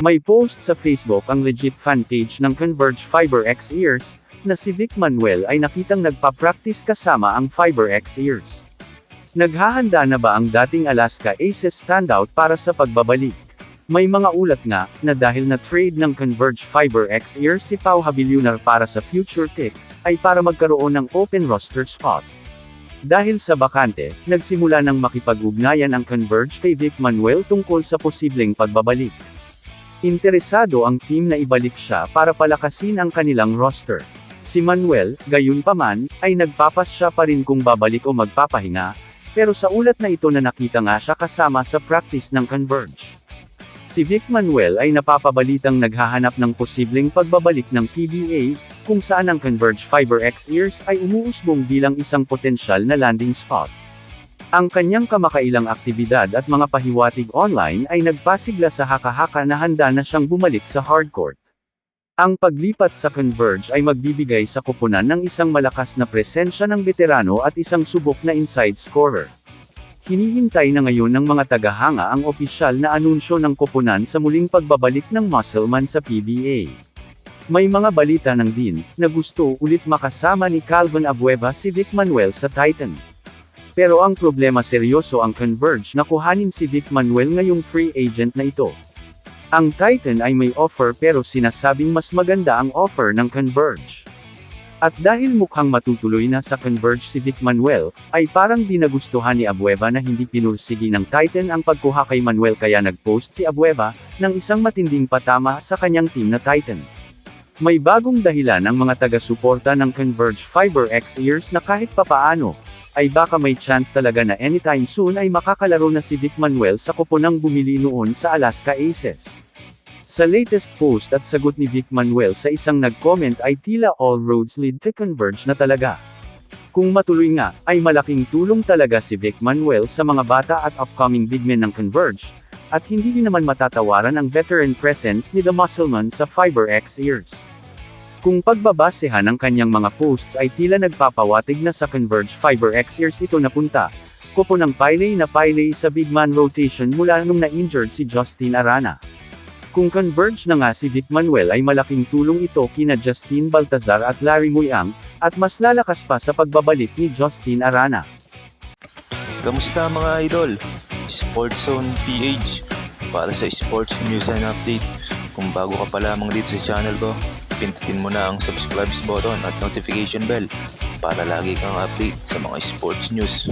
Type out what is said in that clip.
May post sa Facebook ang legit fan page ng Converge Fiber X Ears, na si Vic Manuel ay nakitang nagpa-practice kasama ang Fiber X Ears. Naghahanda na ba ang dating Alaska Aces standout para sa pagbabalik? May mga ulat nga, na dahil na trade ng Converge Fiber X Ears si Pau Habilionar para sa Future Tech, ay para magkaroon ng open roster spot. Dahil sa bakante, nagsimula ng makipag-ugnayan ang Converge kay Vic Manuel tungkol sa posibleng pagbabalik. Interesado ang team na ibalik siya para palakasin ang kanilang roster. Si Manuel, gayunpaman, ay nagpapasya pa rin kung babalik o magpapahinga, pero sa ulat na ito na nakita nga siya kasama sa practice ng Converge. Si Vic Manuel ay napapabalitang naghahanap ng posibleng pagbabalik ng PBA, kung saan ang Converge Fiber X Ears ay umuusbong bilang isang potensyal na landing spot. Ang kanyang kamakailang aktibidad at mga pahiwatig online ay nagpasigla sa haka-haka na handa na siyang bumalik sa hardcourt. Ang paglipat sa Converge ay magbibigay sa koponan ng isang malakas na presensya ng veterano at isang subok na inside scorer. Hinihintay na ngayon ng mga tagahanga ang opisyal na anunsyo ng koponan sa muling pagbabalik ng Muscleman sa PBA. May mga balita ng din, na gusto ulit makasama ni Calvin Abueva si Vic Manuel sa Titan. Pero ang problema seryoso ang Converge na kuhanin si Vic Manuel ngayong free agent na ito. Ang Titan ay may offer pero sinasabing mas maganda ang offer ng Converge. At dahil mukhang matutuloy na sa Converge si Vic Manuel, ay parang di nagustuhan ni Abueva na hindi pinursigi ng Titan ang pagkuha kay Manuel kaya nag-post si Abueva, ng isang matinding patama sa kanyang team na Titan. May bagong dahilan ang mga taga-suporta ng Converge Fiber X Ears na kahit papaano, ay baka may chance talaga na anytime soon ay makakalaro na si Vic Manuel sa koponang bumili noon sa Alaska Aces. Sa latest post at sagot ni Vic Manuel sa isang nag-comment ay tila all roads lead to Converge na talaga. Kung matuloy nga, ay malaking tulong talaga si Vic Manuel sa mga bata at upcoming big men ng Converge, at hindi din naman matatawaran ang veteran presence ni The Muscleman sa Fiber X Ears. Kung pagbabasehan ng kanyang mga posts ay tila nagpapawatig na sa Converge Fiber X Ears ito napunta, kupo ng Piley na Piley sa big man rotation mula nung na-injured si Justin Arana. Kung converge na nga si Vic Manuel ay malaking tulong ito kina Justin Baltazar at Larry Muyang, at mas lalakas pa sa pagbabalik ni Justin Arana. Kamusta mga idol? Sports Zone PH para sa sports news and update. Kung bago ka pa lamang dito sa channel ko, pindutin mo na ang subscribe button at notification bell para lagi kang update sa mga sports news.